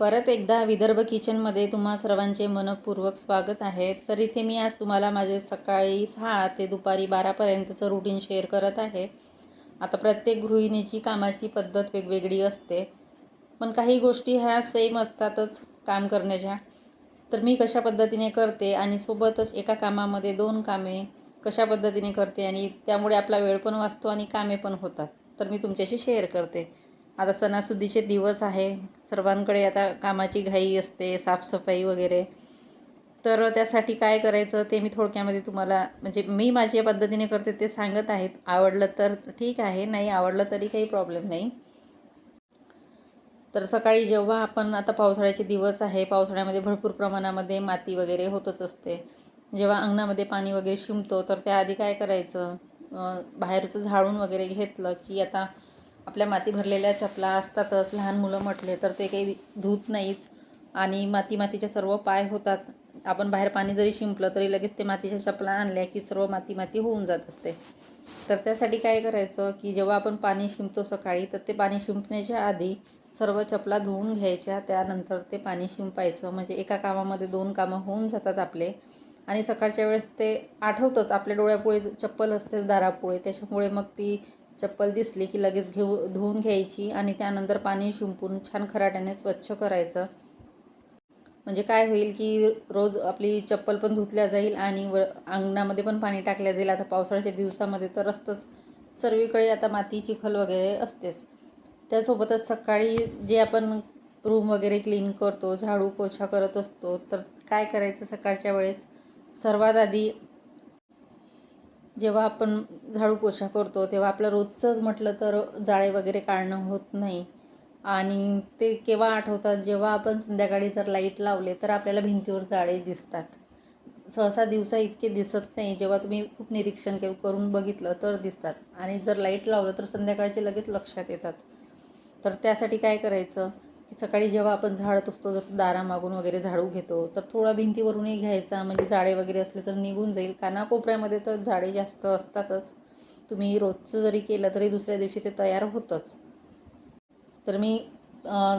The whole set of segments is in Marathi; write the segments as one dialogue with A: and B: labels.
A: परत एकदा विदर्भ किचनमध्ये तुम्हा सर्वांचे मनपूर्वक स्वागत आहे. तर इथे मी आज तुम्हाला माझे सकाळी सहा ते दुपारी बारापर्यंतचं रुटीन शेअर करत आहे. आता प्रत्येक गृहिणीची कामाची पद्धत वेगवेगळी असते. पण काही गोष्टी ह्या सेम असतातच काम करण्याच्या. तर मी कशा पद्धतीने करते आणि सोबतच एका कामामध्ये दोन कामे कशा पद्धतीने करते आणि त्यामुळे आपला वेळ पण वाचतो आणि कामे पण होतात. तर मी तुमच्याशी शेअर करते. आता सणासुदीचे दिवस आहे. सर्वांकडे आता कामाची घाई असते साफसफाई वगैरे. तर त्यासाठी काय करायचं ते मी थोडक्यामध्ये तुम्हाला म्हणजे मी माझ्या पद्धतीने करते ते सांगत आहेत. आवडलं तर ठीक आहे नाही आवडलं तरी काही प्रॉब्लेम नाही. तर सकाळी जेव्हा आपण आता पावसाळ्याचे दिवस आहे पावसाळ्यामध्ये भरपूर प्रमाणामध्ये माती वगैरे होतच असते. जेव्हा अंगणामध्ये पाणी वगैरे शिंपतो तर त्याआधी काय करायचं? बाहेरचं झाडून वगैरे घेतलं की आता आपल्या माती भरलेल्या चपला असतातच. लहान मुलं म्हटले तर ते काही धूत नाहीच. आणि माती मातीचे सर्व पाय होतात. आपण बाहेर पाणी जरी शिंपलं तरी लगेच ते मातीच्या चपला आणल्या की सर्व माती माती होऊन जात असते. तर त्यासाठी काय करायचं की जेव्हा आपण पाणी शिंपतो सकाळी तर ते पाणी शिंपण्याच्या आधी सर्व चपला धुवून घ्यायच्या. त्यानंतर ते पाणी शिंपायचं. म्हणजे एका कामामध्ये दोन कामं होऊन जातात आपले. आणि सकाळच्या वेळेस ते आठवतंच. आपल्या डोळ्यापुळे चप्पल असतेच दारापुळे त्याच्यामुळे मग ती चप्पल दिसली की लगेच घेऊ धुवून घ्यायची आणि त्यानंतर पाणी शिंपून छान खराट्याने स्वच्छ करायचं. म्हणजे काय होईल की रोज आपली चप्पल पण धुतल्या जाईल आणि व अंगणामध्ये पण पाणी टाकल्या जाईल. आता पावसाळ्याच्या दिवसामध्ये तर असतंच सर्वीकडे आता माती चिखल वगैरे असतेच. त्यासोबतच सकाळी जे आपण रूम वगैरे क्लीन करतो झाडू पोछा करत असतो तर काय करायचं सकाळच्या वेळेस? सर्वात आधी जेव्हा आपण झाडू पोछा करतो तेव्हा आपलं रोजचं म्हटलं तर जाळे वगैरे काढणं होत नाही. आणि ते केव्हा आठवतात? जेव्हा आपण संध्याकाळी जर लाइट लावले तर आपल्याला भिंतीवर जाळे दिसतात. सहसा दिवसा इतके दिसत नाही जेव्हा तुम्ही खूप निरीक्षण के करून बघितलं तर दिसतात. आणि जर लाइट लावलं तर संध्याकाळचे लगेच लक्षात येतात. तर त्यासाठी काय करायचं? की सकाळी जेव्हा आपण झाडत असतो जसं दारामागून वगैरे झाडू घेतो तर थोडा भिंतीवरूनही घ्यायचा. म्हणजे जाळे वगैरे असले तर निघून जाईल. कानाकोपऱ्यामध्ये तर झाडे जास्त असतातच. तुम्ही रोजचं जरी केलं तरी दुसऱ्या दिवशी ते तयार होतंच. तर मी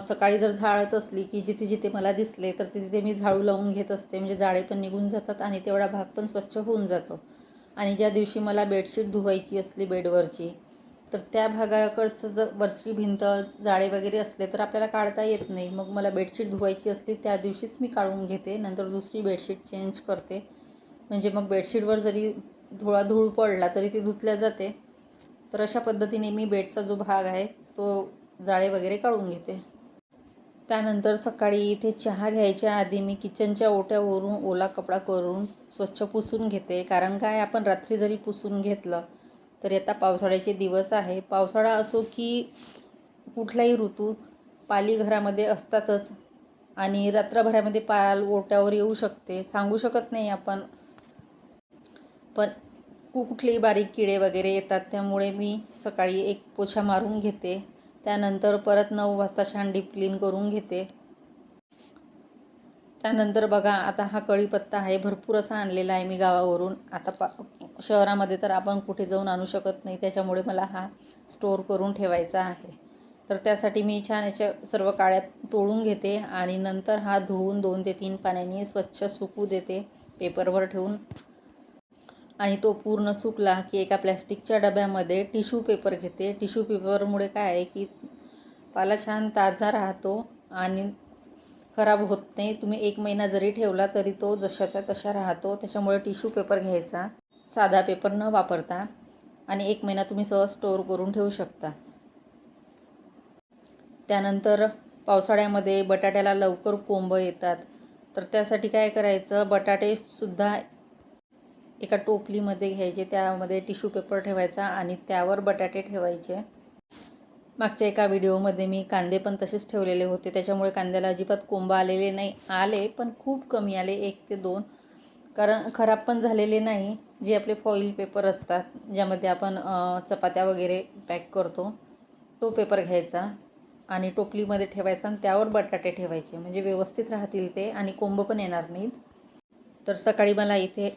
A: सकाळी जर झाडत असली की जिथे जिथे मला दिसले तर तिथे मी झाडू लावून घेत असते. म्हणजे जाळे पण निघून जातात आणि तेवढा भाग पण स्वच्छ होऊन जातो. आणि ज्या दिवशी मला बेडशीट धुवायची असली बेडवरची तर त्या भागाकडचं जर वरची भिंत जाळे वगैरे असले तर आपल्याला काढता येत नाही. मग मला बेडशीट धुवायची असली त्या दिवशीच मी काढून घेते. नंतर दुसरी बेडशीट चेंज करते. म्हणजे मग बेडशीटवर जरी थोडा धूळ पडला तरी ती धुतल्या जाते. तर अशा पद्धतीने मी बेडचा जो भाग आहे तो जाळे वगैरे काढून घेते. त्यानंतर सकाळी इथे चहा घ्यायच्या आधी मी किचनच्या ओट्यावरून ओला कपडा करून स्वच्छ पुसून घेते. कारण काय? आपण रात्री जरी पुसून घेतलं तरी आता पावसाळ्याचे दिवस आहे. पावसाळा असो की कुठलाही ऋतू पाली घरामध्ये असतातच आणि रात्रभरामध्ये पाल ओट्यावर येऊ शकते. सांगू शकत नाही आपण. पण कुठलेही बारीक किडे वगैरे येतात त्यामुळे मी सकाळी एक पोछा मारून घेते. त्यानंतर परत नऊ वाजता छान डीप क्लीन करून घेते. त्यानंतर बघा आता हा कढीपत्ता आहे भरपूर असा आणलेला आहे मी गावावरून. आता पा शहरामध्ये तर आपण कुठे जाऊन आणू शकत नाही त्याच्यामुळे मला हा स्टोअर करून ठेवायचा आहे. तर त्यासाठी मी छान याच्या सर्व काळ्यात तोडून घेते आणि नंतर हा धुवून दोन ते तीन पाण्याने स्वच्छ सुकू देते पेपरवर ठेवून. आणि तो पूर्ण सुकला की एका प्लॅस्टिकच्या डब्यामध्ये टिश्यू पेपर घेते. टिश्यू पेपरमुळे काय आहे की पाला छान ताजा राहतो आणि खराब होत नाही. तुम्ही एक महिना जरी ठेवला तरी तो जशाचा तशा राहतो. त्याच्यामुळे टिश्यू पेपर घ्यायचा. साधा पेपर न वापरता. आणि एक महिना तुम्ही सहज स्टोअर करून ठेवू शकता. त्यानंतर पावसाळ्यामध्ये बटाट्याला लवकर कोंब येतात. तर त्यासाठी काय करायचं? बटाटेसुद्धा एका टोपलीमध्ये घ्यायचे. त्यामध्ये टिश्यू पेपर ठेवायचा आणि त्यावर बटाटे ठेवायचे. मागच्या एका व्हिडिओमध्ये मी कांदे पण तसेच ठेवलेले होते. त्याच्यामुळे कांद्याला अजिबात कोंबा आलेले नाही आले पण खूप कमी आले एक ते दोन. कारण खराब पण झालेले नाही जे आपले फॉईल पेपर असतात ज्यामध्ये आपण चपात्या वगैरे पॅक करतो तो पेपर घ्यायचा आणि टोपलीमध्ये ठेवायचा आणि त्यावर बटाटे ठेवायचे. म्हणजे व्यवस्थित राहतील ते आणि कोंब पण येणार नाहीत. तर सकाळी मला इथे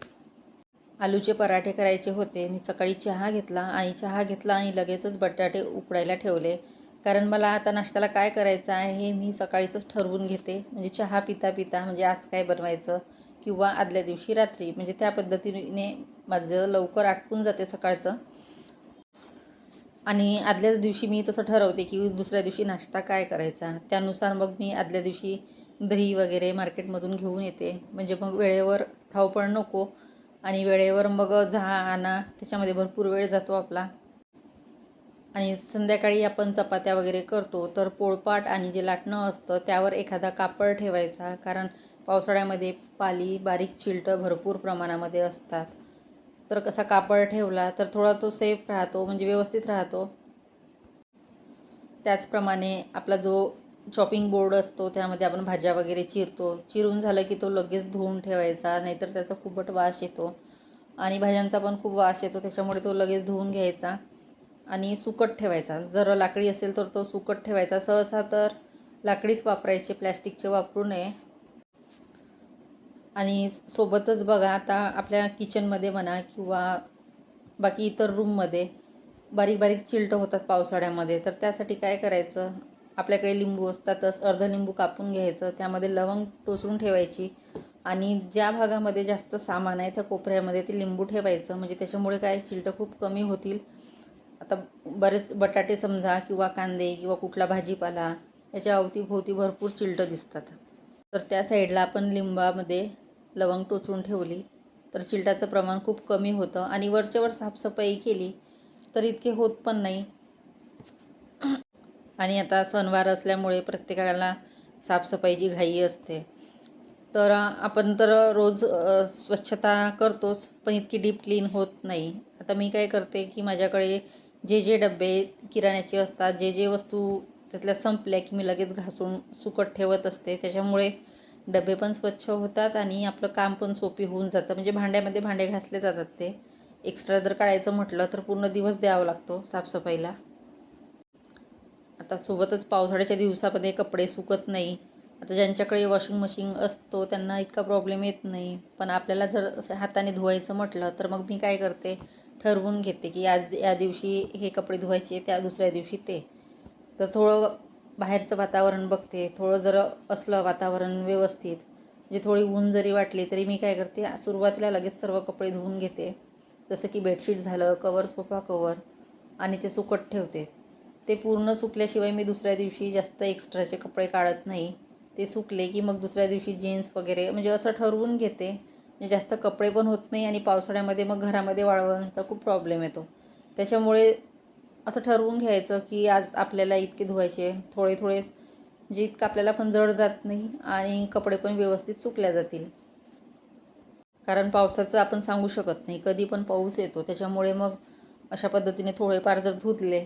A: आलूचे पराठे करायचे होते. मी सकाळी चहा घेतला आणि चहा घेतला आणि लगेचच बटाटे उकडायला ठेवले. कारण मला आता नाश्त्याला काय करायचं आहे हे मी सकाळीचंच ठरवून घेते. म्हणजे चहा पिता पिता म्हणजे आज काय बनवायचं किंवा आदल्या दिवशी रात्री. म्हणजे त्या पद्धतीने माझं लवकर आटपून जाते सकाळचं. आणि आदल्याच दिवशी मी तसं ठरवते की दुसऱ्या दिवशी नाश्ता काय करायचा. त्यानुसार मग मी आदल्या दिवशी दही वगैरे मार्केटमधून घेऊन येते. म्हणजे मग वेळेवर धावपळ नको. आणि वेळेवर मग जा आणा त्याच्यामध्ये भरपूर वेळ जातो आपला. आणि संध्याकाळी आपण चपात्या वगैरे करतो तर पोळपाट आणि जे लाटणं असतं त्यावर एखादा कापड ठेवायचा कारण पावसाळ्यामध्ये पाली बारीक चिलटं भरपूर प्रमाणामध्ये असतात. तर कसा कापड ठेवला तर थोडा तो सेफ राहतो म्हणजे व्यवस्थित राहतो. त्याचप्रमाणे आपला जो चॉपिंग बोर्ड असतो त्यामध्ये आपण भाज्या वगैरे चिरतो. चिरून झालं की तो लगेच धुवून ठेवायचा नाहीतर त्याचा खूपट वास येतो. आणि भाज्यांचा पण खूप वास येतो त्याच्यामुळे तो लगेच धुवून घ्यायचा आणि सुकट ठेवायचा. जर लाकडी असेल तर तो सुकट ठेवायचा. सहसा तर लाकडीच वापरायचे प्लॅस्टिकचे वापरू नये. आणि सोबतच बघा आता आपल्या किचनमध्ये म्हणा किंवा बाकी इतर रूममध्ये बारीक बारीक चिलटं होतात पावसाळ्यामध्ये. तर त्यासाठी काय करायचं? आपल्याकडे लिंबू असतातच अर्ध लिंबू कापून घ्यायचं त्यामध्ये लवंग टोचून ठेवायची आणि ज्या भागामध्ये जास्त सामान आहे त्या कोपऱ्यामध्ये ते लिंबू ठेवायचं. म्हणजे त्याच्यामुळे काय चिलटं खूप कमी होतील. आता बरेच बटाटे समजा किंवा कांदे किंवा कुठला भाजीपाला याच्या अवतीभोवती भरपूर चिलटं दिसतात. तर त्या साईडला आपण लिंबामध्ये लवंग टोचून ठेवली. तर चिलटाचं प्रमाण खूप कमी होतं आणि वरच्यावर साफसफाई केली तर इतके होत पण नाही. आणि आता सणवार असल्यामुळे प्रत्येकाला साफसफाईची घाई असते. तर आपण तर रोज स्वच्छता करतोच पण इतकी डीप क्लीन होत नाही. आता मी काय करते की माझ्याकडे जे जे डबे किराण्याचे असतात जे जे वस्तू त्यातल्या संपल्या की मी लगेच घासून सुकट ठेवत असते. त्याच्यामुळे डबे पण स्वच्छ होतात आणि आपलं काम पण सोपी होऊन जातं. म्हणजे भांड्यामध्ये भांडे घासले जातात ते. एक्स्ट्रा जर काढायचं म्हटलं तर पूर्ण दिवस द्यावा लागतो साफसफाईला. आता सोबतच पावसाळ्याच्या दिवसामध्ये कपडे सुकत नाही. आता ज्यांच्याकडे वॉशिंग मशीन असतो त्यांना इतका प्रॉब्लेम येत नाही. पण आपल्याला जर असं हाताने धुवायचं म्हटलं तर मग मी काय करते? ठरवून घेते की आज या दिवशी हे कपडे धुवायचे त्या दुसऱ्या दिवशी ते. तर थोडं बाहेरचं वातावरण बघते. थोडं जर असलं वातावरण व्यवस्थित म्हणजे थोडी ऊन जरी वाटली तरी मी काय करते? सुरुवातीला लगेच सर्व कपडे धुवून घेते. जसं की बेडशीट झालं कवर सोफा कवर आणि ते सुकट ठेवते. ते पूर्ण सुकल्याशिवाय मी दुसऱ्या दिवशी जास्त एक्स्ट्राचे कपडे काढत नाही. ते सुकले की मग दुसऱ्या दिवशी जीन्स वगैरे म्हणजे असं ठरवून घेते. म्हणजे जास्त कपडे पण होत नाही आणि पावसाळ्यामध्ये मग घरामध्ये वाळवण्याचा खूप प्रॉब्लेम येतो. त्याच्यामुळे असं ठरवून घ्यायचं की आज आपल्याला इतके धुवायचे थोडे थोडे म्हणजे इतकं आपल्याला पण जड जात नाही आणि कपडे पण व्यवस्थित सुकल्या जातील. कारण पावसाचं आपण सांगू शकत नाही. कधी पण पाऊस येतो त्याच्यामुळे मग अशा पद्धतीने थोडेफार जर धुतले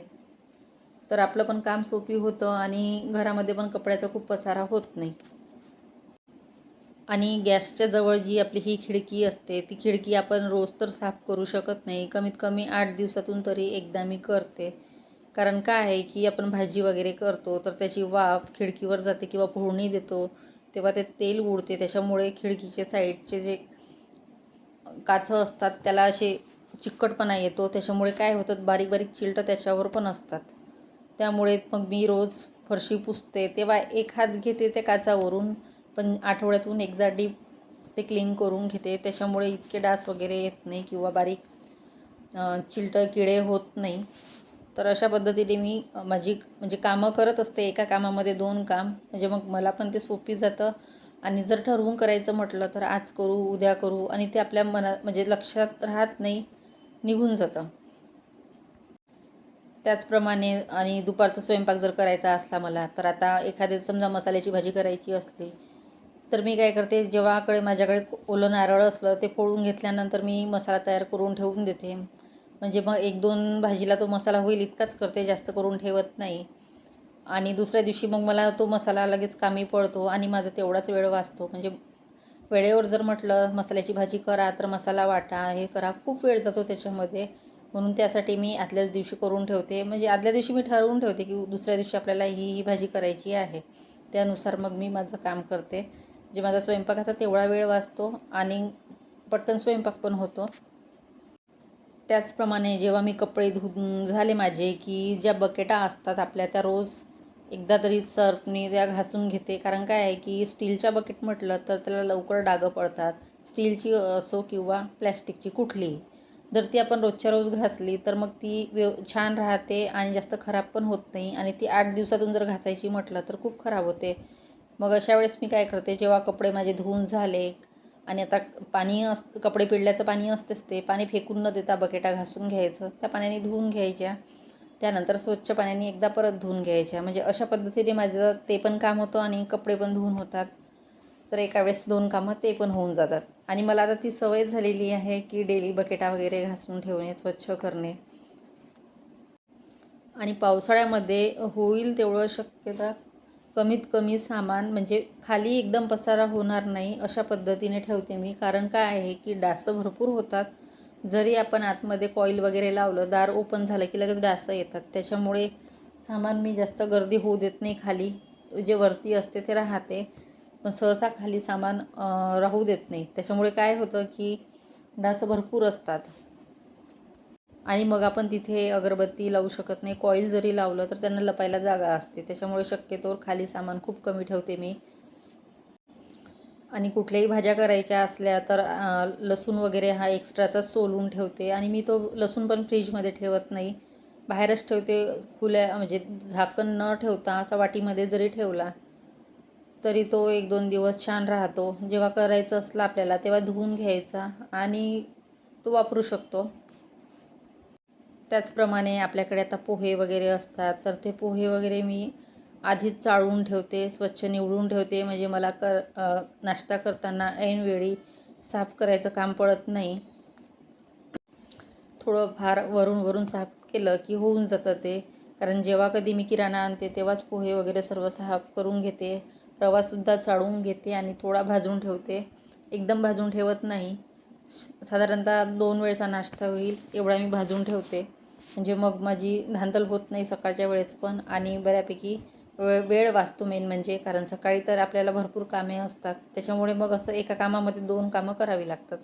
A: तर आपलं पण काम सोपी होतं आणि घरामध्ये पण कपड्याचा खूप पसारा होत नाही. आणि गॅसच्या जवळ जी आपली ही खिडकी असते ती खिडकी आपण रोज तर साफ करू शकत नाही. कमीत कमी आठ दिवसातून तरी एकदा मी करते. कारण काय आहे की आपण भाजी वगैरे करतो तर त्याची वाफ खिडकीवर जाते किंवा फोडणी देतो तेव्हा ते तेल उडते. त्याच्यामुळे खिडकीचे साईडचे जे काचं असतात त्याला असे चिकटपणा येतो. त्याच्यामुळे काय होतात बारीक बारीक चिलटं त्याच्यावर पण असतात. त्यामुळे मग मी रोज फरशी पुसते. तेव्हा एक हात घेते त्या काचावरून पण आठवड्यातून एकदा डीप ते क्लीन करून घेते. त्याच्यामुळे इतके डास वगैरे येत नाही किंवा बारीक चिलटं किडे होत नाही. तर अशा पद्धतीने मी माझी म्हणजे कामं करत असते. एका कामामध्ये दोन काम. म्हणजे मग मला पण ते सोपी जातं. आणि जर ठरवून करायचं म्हटलं तर आज करू उद्या करू. आणि ते आपल्या मनात म्हणजे लक्षात राहत नाही निघून जातं. त्याचप्रमाणे आणि दुपारचा स्वयंपाक जर करायचा असला मला तर आता एखाद्या समजा मसाल्याची भाजी करायची असली तर मी काय करते जेव्हाकडे माझ्याकडे ओलं नारळ असलं ते फोडून घेतल्यानंतर मी मसाला तयार करून ठेवून देते. म्हणजे मग एक दोन भाजीला तो मसाला होईल इतकाच करते जास्त करून ठेवत नाही. आणि दुसऱ्या दिवशी मग मला तो मसाला लगेच कामी पडतो आणि माझा तेवढाच वेळ वाचतो. म्हणजे वेळेवर जर म्हटलं मसाल्याची भाजी करा तर मसाला वाटा हे करा खूप वेळ जातो त्याच्यामध्ये. म्हणून त्यासाठी मी आदल्याच दिवशी करून ठेवते. म्हणजे आदल्या दिवशी मी ठरवून ठेवते की दुसऱ्या दिवशी आपल्याला ही ही भाजी करायची आहे. त्यानुसार मग मी माझं काम करते. जे माझा स्वयंपाकाचा तेवढा वेळ वाचतो आणि पटकन स्वयंपाक पण होतो. त्याचप्रमाणे जेव्हा मी कपडे धुवून झाले माझे की ज्या बकेटा असतात आपल्या त्या रोज एकदा तरी सर्फ मी त्या घासून घेते. कारण काय आहे की स्टीलच्या बकेट म्हटलं तर त्याला लवकर डागं पडतात. स्टीलची असो किंवा प्लॅस्टिकची कुठलीही. जर ती आपण रोजच्या रोज घासली तर मग ती व्यव छान राहते आणि जास्त खराब पण होत नाही. आणि ती आठ दिवसातून जर घासायची म्हटलं तर खूप खराब होते. मग अशा वेळेस मी काय करते जेव्हा कपडे माझे धुवून झाले आणि आता पाणी अस कपडे पिळल्याचं पाणी असतेच ते पाणी फेकून न देता बकेटा घासून घ्यायचं त्या पाण्याने धुवून घ्यायच्या. त्यानंतर स्वच्छ पाण्याने एकदा परत धुवून घ्यायच्या. म्हणजे अशा पद्धतीने माझं ते पण काम होतं आणि कपडे पण धुवून होतात. तर एका वेळेस दोन कामं ते पण होऊन जातात. आणि मला आता ती सवय झालेली आहे की डेली बकेटा वगैरे घासून ठेवणे स्वच्छ करणे. आणि पावसाळ्यामध्ये होईल तेवढं शक्यता कमीत कमी सामान म्हणजे खाली एकदम पसारा होणार नाही अशा पद्धतीने ठेवते मी. कारण काय आहे की डासं भरपूर होतात. जरी आपण आतमध्ये कॉईल वगैरे लावलं दार ओपन झालं की लगेच डासं येतात. त्याच्यामुळे सामान मी जास्त गर्दी होऊ देत नाही खाली. जे वरती असते ते राहते. पण सहसा खाली सामान राहू देत नाही. त्याच्यामुळे काय होतं की डासं भरपूर असतात. आणि मग आपण तिथे अगरबत्ती लावू शकत नाही. कॉईल जरी लावलं तर त्यांना लपायला जागा असते. त्याच्यामुळे शक्यतोवर खाली सामान खूप कमी ठेवते मी. आणि कुठल्याही भाज्या करायच्या असल्या तर लसूण वगैरे हा एक्स्ट्राचा सोलून ठेवते. आणि मी तो लसूण पण फ्रीजमध्ये ठेवत नाही. बाहेरच ठेवते. खुल्या म्हणजे झाकण न ठेवता असा वाटीमध्ये जरी ठेवला तरी तो एक दोन दिवस छान राहतो. जेव्हा करायचं असलं आपल्याला तेव्हा धुवून घ्यायचा आणि तो वापरू शकतो. त्याचप्रमाणे आपल्याकडे आता पोहे वगैरे असतात. तर ते पोहे वगैरे मी आधीच चाळून ठेवते स्वच्छ निवडून ठेवते. म्हणजे मला कर नाश्ता करताना ऐनवेळी साफ करायचं काम पडत नाही. थोडं फार वरून वरून साफ केलं की होऊन जातं ते. कारण जेव्हा कधी मी किराणा आणते तेव्हाच पोहे वगैरे सर्व साफ करून घेते. रवासुद्धा चाळून घेते आणि थोडा भाजून ठेवते. एकदम भाजून ठेवत नाही. साधारणतः दोन वेळचा नाश्ता होईल एवढा मी भाजून ठेवते. म्हणजे मग माझी धांदल होत नाही सकाळच्या वेळेस पण आणि बऱ्यापैकी वे वेळ वाचतो मेन म्हणजे. कारण सकाळी तर आपल्याला भरपूर कामे असतात. त्याच्यामुळे मग असं एका कामामध्ये दोन कामं करावी लागतात.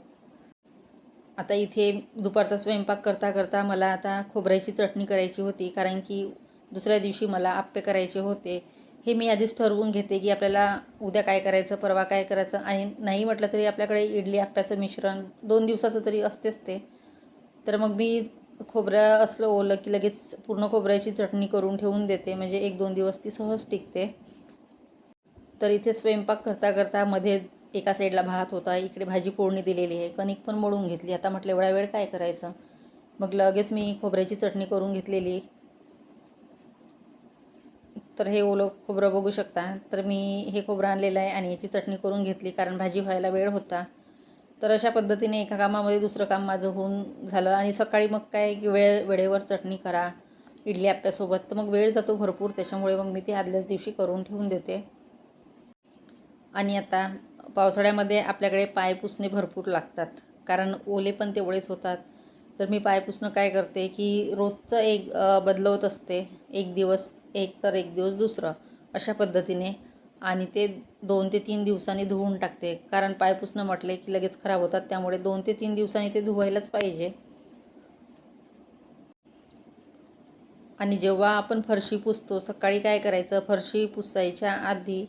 A: आता इथे दुपारचा स्वयंपाक करता करता मला आता खोबऱ्याची चटणी करायची होती. कारण की दुसऱ्या दिवशी मला आप्पे करायचे होते. हे मी आधीच ठरवून घेते की आपल्याला उद्या काय करायचं परवा काय करायचं आणि नाही म्हटलं तरी आपल्याकडे इडली आप्याचं मिश्रण दोन दिवसाचं तरी असतेच ते. तर मग मी खोबरं असलं ओलं की लगेच पूर्ण खोबऱ्याची चटणी करून ठेवून देते. म्हणजे एक दोन दिवस ती सहज टिकते. तर इथे स्वयंपाक करता करता मध्ये एका साईडला भात होता इकडे भाजी फोडणी दिलेली आहे कणिक पण मोडून घेतली. आता म्हटलं एवढा वेळ काय करायचं? मग लगेच मी खोबऱ्याची चटणी करून घेतलेली. तर हे ओलं खोबरं बघू शकता. तर मी हे खोबरं आणलेलं आहे आणि याची चटणी करून घेतली कारण भाजी व्हायला वेळ होता. तर अशा पद्धतीने एका कामामध्ये दुसरं काम माझं होऊन झालं आणि सकाळी मग काय की वेळ वेळेवर चटणी करा इडली आप्यासोबत तर मग वेळ जातो भरपूर त्याच्यामुळे मग मी ते आदल्याच दिवशी करून ठेवून देते. आणि आता पावसाळ्यामध्ये आपल्याकडे पाय पुसणे भरपूर लागतात कारण ओले पण तेवढेच होतात. तर मी पाय पुसणं काय करते की रोजचं एक बदलवत असते. एक दिवस एक तर एक दिवस दुसरं अशा पद्धतीने. आणि ते दोन ते तीन दिवसांनी धुवून टाकते. कारण पाय पुसणं म्हटले की लगेच खराब होतात. त्यामुळे दोन ते तीन दिवसांनी ते धुवायलाच पाहिजे. आणि जेव्हा आपण फरशी पुसतो सकाळी काय करायचं? फरशी पुसायच्या आधी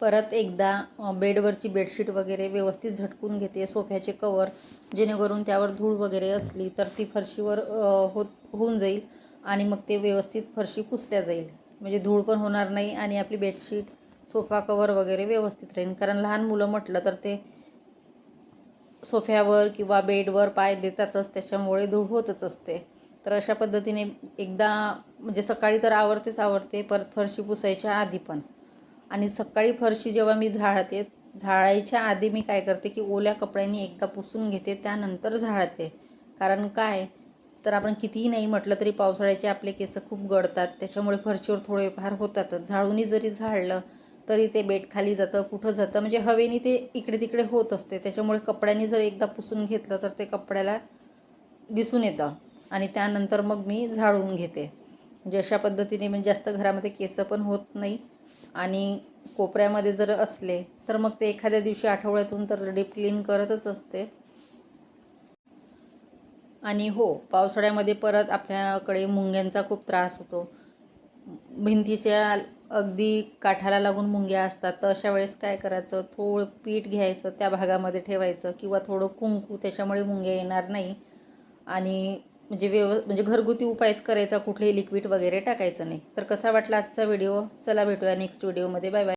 A: परत एकदा बेडवरची बेडशीट वगैरे व्यवस्थित झटकून घेते सोफ्याचे कवर जेणेकरून त्यावर धूळ वगैरे असली तर ती फरशीवर होत होऊन जाईल आणि मग ते व्यवस्थित फरशी पुसल्या जाईल. म्हणजे धूळ पण होणार नाही आणि आपली बेडशीट सोफा कवर वगैरे व्यवस्थित राहील. कारण लहान मुलं म्हटलं तर ते सोफ्यावर किंवा बेडवर पाय देतातच त्याच्यामुळे धूळ होतच असते. तर अशा पद्धतीने एकदा म्हणजे सकाळी तर आवडतेच आवडते परत फरशी पुसायच्या आधी पण. आणि सकाळी फरशी जेव्हा मी झाडते झाडायच्या आधी मी काय करते की ओल्या कपड्यांनी एकदा पुसून घेते त्यानंतर झाडते. कारण काय? तर आपण कितीही नाही म्हटलं तरी पावसाळ्याचे आपले केस खूप गळतात त्याच्यामुळे फरशीवर थोडे फार होतातच. झाडूनही जरी झाडलं तरी ते बेट खाली जातं कुठं जातं. म्हणजे हवेने ते इकडे तिकडे होत असते. त्याच्यामुळे कपड्यांनी जर एकदा पुसून घेतलं तर ते कपड्याला दिसून येतं. आणि त्यानंतर मग मी झाडून घेते. म्हणजे अशा पद्धतीने म्हणजे जास्त घरामध्ये केस पण होत नाही. आणि कोपऱ्यामध्ये जर असले तर मग ते एखाद्या दिवशी आठवड्यातून तर डीप क्लीन करतच असते. आणि हो पावसाळ्यामध्ये परत आपल्याकडे मुंग्यांचा खूप त्रास होतो. भिंतीच्या अगदी काठाला लागून मुंग्या असतात तर अशा वेळेस काय करायचं? थोडं पीठ घ्यायचं त्या भागामध्ये ठेवायचं किंवा थोडं कुंकू त्याच्यामुळे मुंग्या येणार नाही. आणि म्हणजे व्यव म्हणजे घरगुती उपायच करायचा कुठलेही लिक्विड वगैरे टाकायचं नाही. तर कसा वाटला आजचा व्हिडिओ चला भेटूया नेक्स्ट व्हिडिओमध्ये बाय बाय